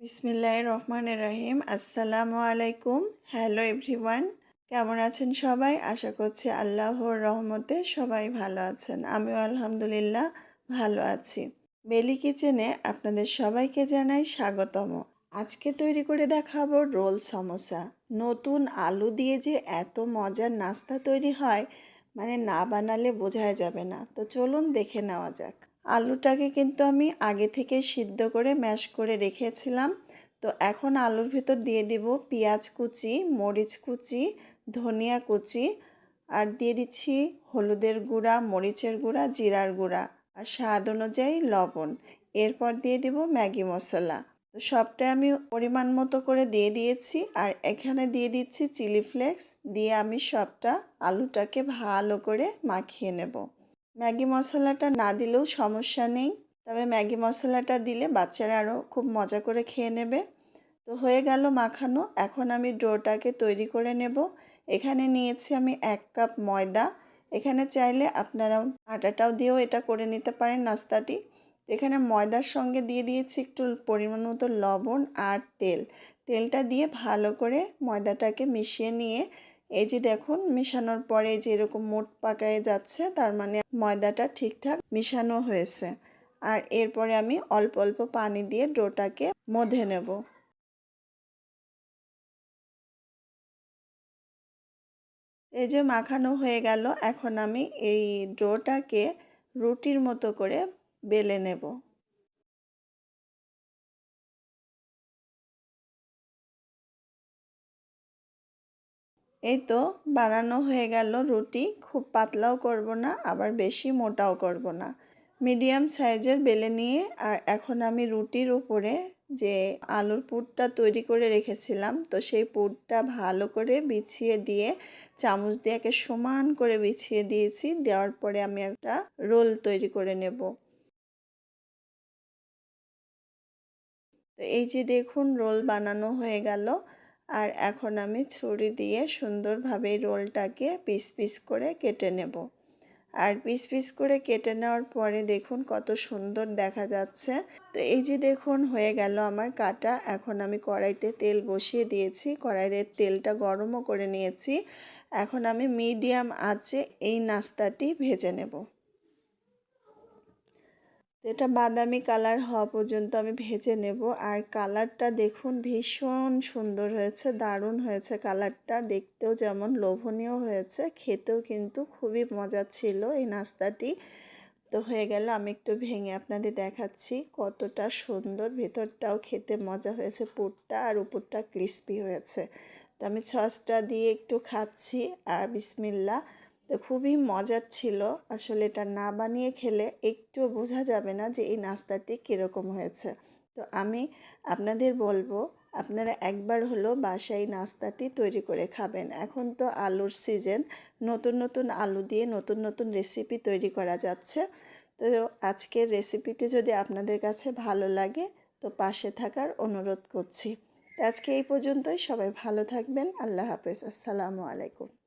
বিসমিল্লাহ রহমান রাহিম। আসসালামু আলাইকুম। হ্যালো এভরিওয়ান, কেমন আছেন সবাই? আশা করছি আল্লাহর রহমতে সবাই ভালো আছেন। আমিও আলহামদুলিল্লাহ ভালো আছি। বেলি কিচেনে আপনাদের সবাইকে জানাই স্বাগতম। আজকে তৈরি করে দেখাবো রোল সমোসা। নতুন আলু দিয়ে যে এত মজার নাস্তা তৈরি হয় মানে না বানালে বোঝাই যাবে না। তো চলুন দেখে নেওয়া যাক। আলুটাকে কিন্তু আমি আগে থেকে সিদ্ধ করে ম্যাশ করে রেখেছিলাম। তো এখন আলুর ভিতর দিয়ে দিব পেঁয়াজ কুচি, মরিচ কুচি, ধনিয়া কুচি আর দিয়ে দিচ্ছি হলুদের গুঁড়া, মরিচের গুঁড়া, জিরার গুঁড়া আর স্বাদ অনুযায়ী লবণ। এরপর দিয়ে দিব ম্যাগি মশলা। তো সবটাই আমি পরিমাণ মতো করে দিয়ে দিয়েছি আর এখানে দিয়ে দিচ্ছি চিলি ফ্লেক্স। দিয়ে আমি সবটা আলুটাকে ভালো করে মাখিয়ে নেব। ম্যাগি মশলাটা না দিলেও সমস্যা নেই। তবে ম্যাগি মশলাটা দিলে বাচ্চারা আরও খুব মজা করে খেয়ে নেবে। তো হয়ে গেল মাখানো। এখন আমি ডোটাকে তৈরি করে নেব। এখানে নিয়েছি আমি এক কাপ ময়দা। এখানে চাইলে আপনারা আটাটাও দিয়েও এটা করে নিতে পারেন নাস্তাটি। এখানে ময়দার সঙ্গে দিয়ে দিয়েছি একটু পরিমাণ মতো লবণ আর তেল। তেলটা দিয়ে ভালো করে ময়দাটাকে মিশিয়ে নিয়ে এই যে দেখুন, মিশানোর পরে যে এরকম মোট পাকায় যাচ্ছে, তার মানে ময়দাটা ঠিকঠাক মিশানো হয়েছে। আর এরপরে আমি অল্প অল্প পানি দিয়ে ডোটাকে মধে নেব। এই যে মাখানো হয়ে গেল, এখন আমি এই ডোটাকে রুটির মতো করে বেলে নেব। এই তো বানানো হয়ে গেল রুটি। খুব পাতলাও করব না, আবার বেশি মোটাও করব না। মিডিয়াম সাইজের বেলে নিয়ে, আর এখন আমি রুটির উপরে যে আলুর পুরটা তৈরি করে রেখেছিলাম, তো সেই পুরটা ভালো করে বিছিয়ে দিয়ে, চামচ দিয়ে সমান করে বিছিয়ে দিয়েছি। দেওয়ার পরে আমি একটা রোল তৈরি করে নেব। তো এই যে দেখুন রোল বানানো হয়ে গেল। আর এখন আমি ছুরি দিয়ে সুন্দরভাবে রোলটাকে পিস পিস করে কেটে নেব। আর পিস পিস করে কেটে নেওয়ার পরে দেখুন কত সুন্দর দেখা যাচ্ছে। তো এই যে দেখুন হয়ে গেল আমার কাটা। এখন আমি কড়াইতে তেল বসিয়ে দিয়েছি। কড়াইয়ের তেলটা গরমও করে নিয়েছি। এখন আমি মিডিয়াম আঁচে এই নাস্তাটি ভেজে নেব। এটা বাদামি কালার হওয়া পর্যন্ত আমি ভেজে নেব। আর কালারটা দেখুন, ভীষণ সুন্দর হয়েছে, দারুণ হয়েছে কালারটা। দেখতেও যেমন লোভনীয় হয়েছে, খেতেও কিন্তু খুবই মজা ছিল এই নাস্তাটি। তো হয়ে গেল, আমি একটু ভেঙে আপনাদের দেখাচ্ছি কতটা সুন্দর, ভেতরটাও খেতে মজা হয়েছে, পুরটা আর উপরটা ক্রিস্পি হয়েছে। তো আমি সসটা দিয়ে একটু খাচ্ছি, আর বিসমিল্লা তো খুবই মজার ছিল। আসলে এটা না বানিয়ে খেলে একটু বোঝা যাবে না যে এই নাস্তাটি কীরকম হয়েছে। তো আমি আপনাদের বলব, আপনারা একবার হলো বাসায় নাস্তাটি তৈরি করে খাবেন। এখন তো আলুর সিজন, নতুন নতুন আলু দিয়ে নতুন নতুন রেসিপি তৈরি করা যাচ্ছে। তো আজকের রেসিপিটি যদি আপনাদের কাছে ভালো লাগে, তো পাশে থাকার অনুরোধ করছি। আজকে এই পর্যন্তই। সবাই ভালো থাকবেন। আল্লাহ হাফেজ। আসসালামু আলাইকুম।